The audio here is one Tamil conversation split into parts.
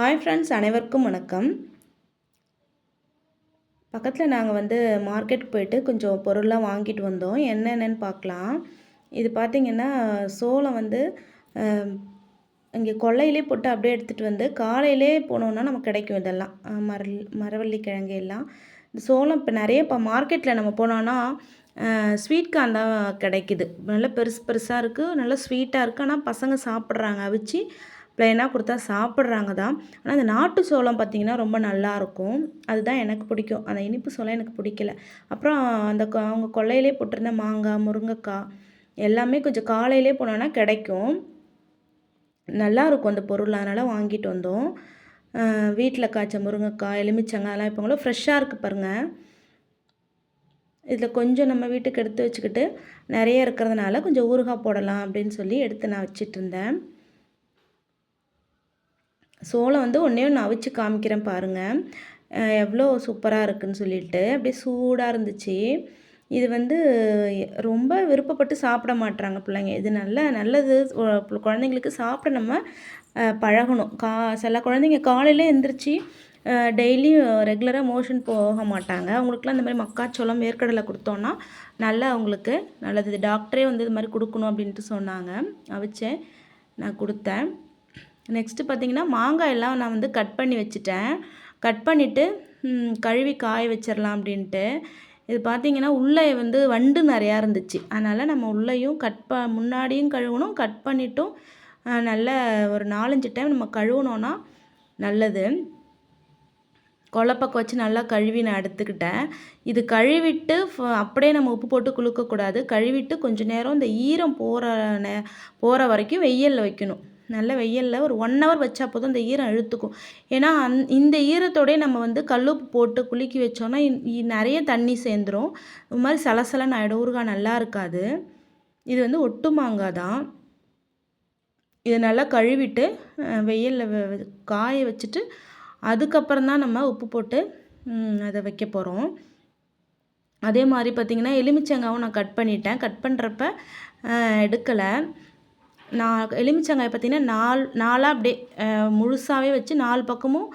ஹாய் ஃப்ரெண்ட்ஸ் அனைவருக்கும் வணக்கம். பக்கத்தில் நாங்கள் வந்து மார்க்கெட் போயிட்டு கொஞ்சம் பொருள்லாம் வாங்கிட்டு வந்தோம். என்னென்னு பார்க்கலாம். இது பார்த்திங்கன்னா சோளம் வந்து இங்கே கொள்ளையிலே போட்டு அப்படியே எடுத்துகிட்டு வந்து காலையிலே போனோன்னா நமக்கு கிடைக்கும் இதெல்லாம். மரல் மரவள்ளி கிழங்கு எல்லாம். இந்த சோளம் இப்போ நிறைய இப்போ மார்க்கெட்டில் நம்ம போனோன்னா ஸ்வீட் கார்ன் தான் கிடைக்குது. நல்லா பெருசு பெருசாக இருக்குது நல்லா ஸ்வீட்டாக இருக்குது ஆனால் பசங்க சாப்பிட்றாங்க. அவிச்சு ப்ளைனாக கொடுத்தா சாப்பிட்றாங்க தான் ஆனால் அந்த நாட்டு சோளம் பார்த்திங்கன்னா ரொம்ப நல்லாயிருக்கும். அதுதான் எனக்கு பிடிக்கும். அந்த இனிப்பு சோளம் எனக்கு பிடிக்கல. அப்புறம் அந்த அவங்க கொள்ளையிலே போட்டிருந்த மாங்காய் முருங்கைக்காய் எல்லாமே கொஞ்சம் காலையிலே போனோன்னா கிடைக்கும். நல்லாயிருக்கும் அந்த பொருள். அதனால் வாங்கிட்டு வந்தோம். வீட்டில் காய்ச்ச முருங்கைக்காய் எலுமிச்சங்காய் அதெல்லாம் இப்போ ஃப்ரெஷ்ஷாக இருக்குது பாருங்கள் இதில் கொஞ்சம் நம்ம வீட்டுக்கு எடுத்து வச்சுக்கிட்டு நிறைய இருக்கிறதுனால கொஞ்சம் ஊறுகாய் போடலாம் அப்படின்னு சொல்லி எடுத்து நான் வச்சிட்ருந்தேன் சோளம் வந்து ஒன்றே ஒன்று அவிச்சு காமிக்கிறேன் பாருங்கள் எவ்வளோ சூப்பராக இருக்குதுன்னு சொல்லிட்டு அப்படியே சூடாக இருந்துச்சு. இது வந்து ரொம்ப விருப்பப்பட்டு சாப்பிட மாட்டுறாங்க பிள்ளைங்க. இது நல்ல நல்லது. குழந்தைங்களுக்கு சாப்பிட நம்ம பழகணும். கா சில குழந்தைங்க காலையில் எழுந்திரிச்சி டெய்லியும் ரெகுலராக மோஷன் போக மாட்டாங்க. அவங்களுக்குலாம் இந்த மாதிரி மக்காச்சோளம் வேர்க்கடலை கொடுத்தோன்னா நல்லா அவங்களுக்கு நல்லது. டாக்டரே வந்து இது மாதிரி கொடுக்கணும் அப்படின்ட்டு சொன்னாங்க. அவிச்சேன். நான் கொடுத்தேன். நெக்ஸ்ட்டு பார்த்திங்கன்னா மாங்காய் எல்லாம் நான் வந்து கட் பண்ணி வச்சுட்டேன். கட் பண்ணிவிட்டு கழுவி காய வச்சிடலாம் அப்படின்ட்டு. இது பார்த்திங்கன்னா உள்ளே வந்து வண்டு நிறையா இருந்துச்சு. அதனால் நம்ம உள்ளேயும் கட் ப முன்னாடியும் கழுவணும். கட் பண்ணிட்டும் நல்ல ஒரு நாலஞ்சு டைம் நம்ம கழுவுனோன்னா நல்லது. கொலப்பக்கம் வச்சு நல்லா கழுவி நான் எடுத்துக்கிட்டேன். இது கழுவிட்டு அப்படியே நம்ம உப்பு போட்டு குளுக்கக்கூடாது கழுவிட்டு கொஞ்சம் நேரம் இந்த ஈரம் போகிற நே போகிற வரைக்கும் வெயிலில் வைக்கணும். நல்ல வெயிலில் ஒரு ஒன் ஹவர் வச்சா போதும் இந்த ஈரம் இழுத்துக்கும். ஏன்னா அந் இந்த ஈரத்தோடய நம்ம வந்து கல்லுப்பு போட்டு குலுக்கி வச்சோன்னா நிறைய தண்ணி சேர்ந்துடும் இது மாதிரி சலசலன்னு ஆகிடும் ஊறுகாய் நல்லா இருக்காது. இது வந்து ஒட்டு மாங்காய் தான். இதை நல்லா கழுவிட்டு வெயிலில் காய வச்சுட்டு அதுக்கப்புறம் தான் நம்ம உப்பு போட்டு அதை வைக்க போகிறோம் அதே மாதிரி பார்த்திங்கன்னா எலுமிச்சங்காவும் நான் கட் பண்ணிட்டேன். கட் பண்ணுறப்ப எடுக்கலை. நான் எலுமிச்சங்காயை பார்த்திங்கன்னா நாலு நாலாக அப்படியே முழுசாகவே வச்சு நாலு பக்கமும்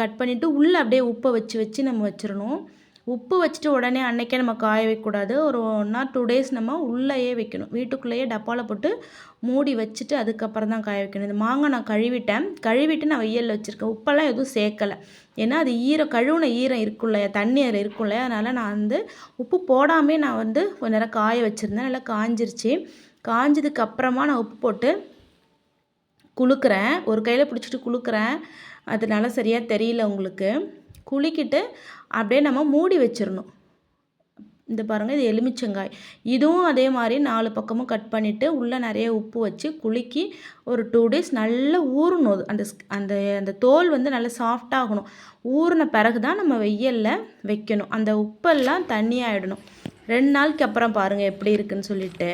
கட் பண்ணிவிட்டு உள்ளே அப்படியே உப்பை வச்சு வச்சு நம்ம வச்சிடணும். உப்பு வச்சுட்டு உடனே அன்றைக்கே நம்ம காய வைக்கக்கூடாது. ஒரு ஒன் ஆர் டூ டேஸ் நம்ம உள்ளேயே வைக்கணும். வீட்டுக்குள்ளேயே டப்பாவில் போட்டு மூடி வச்சுட்டு அதுக்கப்புறம் தான் காய வைக்கணும். இந்த மாங்காய் நான் கழுவிட்டேன். கழுவிட்டு நான் வெயிலில் வச்சுருக்கேன். உப்பெல்லாம் எதுவும் சேர்க்கலை. ஏன்னா அது ஈரம் கழுவுன ஈரம் இருக்குல்ல தண்ணி அதில் அதனால் நான் வந்து உப்பு போடாமே நான் வந்து கொஞ்ச நேரம் காய வச்சுருந்தேன். நல்லா காஞ்சிருச்சு. காஞ்சதுக்கு அப்புறமா நான் உப்பு போட்டு குளுக்குறேன். ஒரு கையில் பிடிச்சிட்டு குளுக்குறேன். அதனால சரியாக தெரியல உங்களுக்கு. குலுக்கிட்டு அப்படியே நம்ம மூடி வச்சிடணும் இந்த பாருங்கள் இது எலுமிச்சங்காய். இதுவும் அதே மாதிரி நாலு பக்கமும் கட் பண்ணிவிட்டு உள்ளே நிறைய உப்பு வச்சு குலுக்கி ஒரு டூ டேஸ் நல்லா ஊறணும். அந்த அந்த அந்த தோல் வந்து நல்லா சாஃப்டாகணும் ஊறின பிறகு தான் நம்ம வெயிலில் வைக்கணும். அந்த உப்பெல்லாம் தண்ணியாகிடணும் ரெண்டு நாளுக்கு அப்புறம் பாருங்கள் எப்படி இருக்குன்னு சொல்லிட்டு.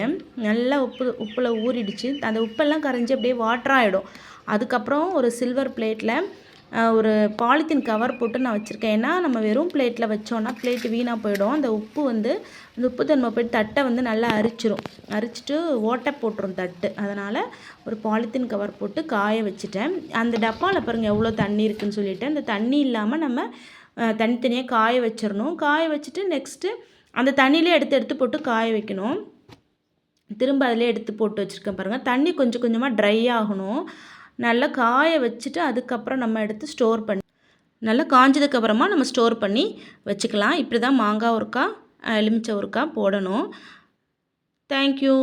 நல்லா உப்பு உப்பில் ஊறிடுச்சு. அந்த உப்பெல்லாம் கரைஞ்சி அப்படியே வாட்டராகிடும் அதுக்கப்புறம் ஒரு சில்வர் பிளேட்டில் ஒரு பாலித்தீன் கவர் போட்டு நான் வச்சுருக்கேன். ஏன்னா நம்ம வெறும் பிளேட்டில் வச்சோன்னா பிளேட்டு வீணாக போயிடும். அந்த உப்பு வந்து அந்த உப்பு தன்மை போய்ட்டு தட்டை வந்து நல்லா அரிச்சிரும். அரிச்சிட்டு ஓட்டை போட்டுரும் தட்டு. அதனால் ஒரு பாலித்தீன் கவர் போட்டு காய வச்சுட்டேன். அந்த டப்பாவில் பாருங்கள் எவ்வளோ தண்ணி இருக்குதுன்னு சொல்லிவிட்டு அந்த தண்ணி இல்லாமல் நம்ம தனித்தனியாக காய வச்சிடணும் காய வச்சுட்டு நெக்ஸ்ட்டு அந்த தண்ணியிலே எடுத்து எடுத்து போட்டு காய வைக்கணும். திரும்ப அதிலே எடுத்து போட்டு வச்சுருக்கேன் பாருங்கள் தண்ணி கொஞ்சம் கொஞ்சமாக ட்ரை ஆகணும். நல்லா காய வச்சுட்டு அதுக்கப்புறம் நம்ம எடுத்து ஸ்டோர் பண்ணி நல்லா காஞ்சதுக்கப்புறமா நம்ம ஸ்டோர் பண்ணி வச்சுக்கலாம். இப்படி தான் மாங்காய் ஒருக்கா எலுமிச்சை ஒருக்கா போடணும். தேங்க்யூ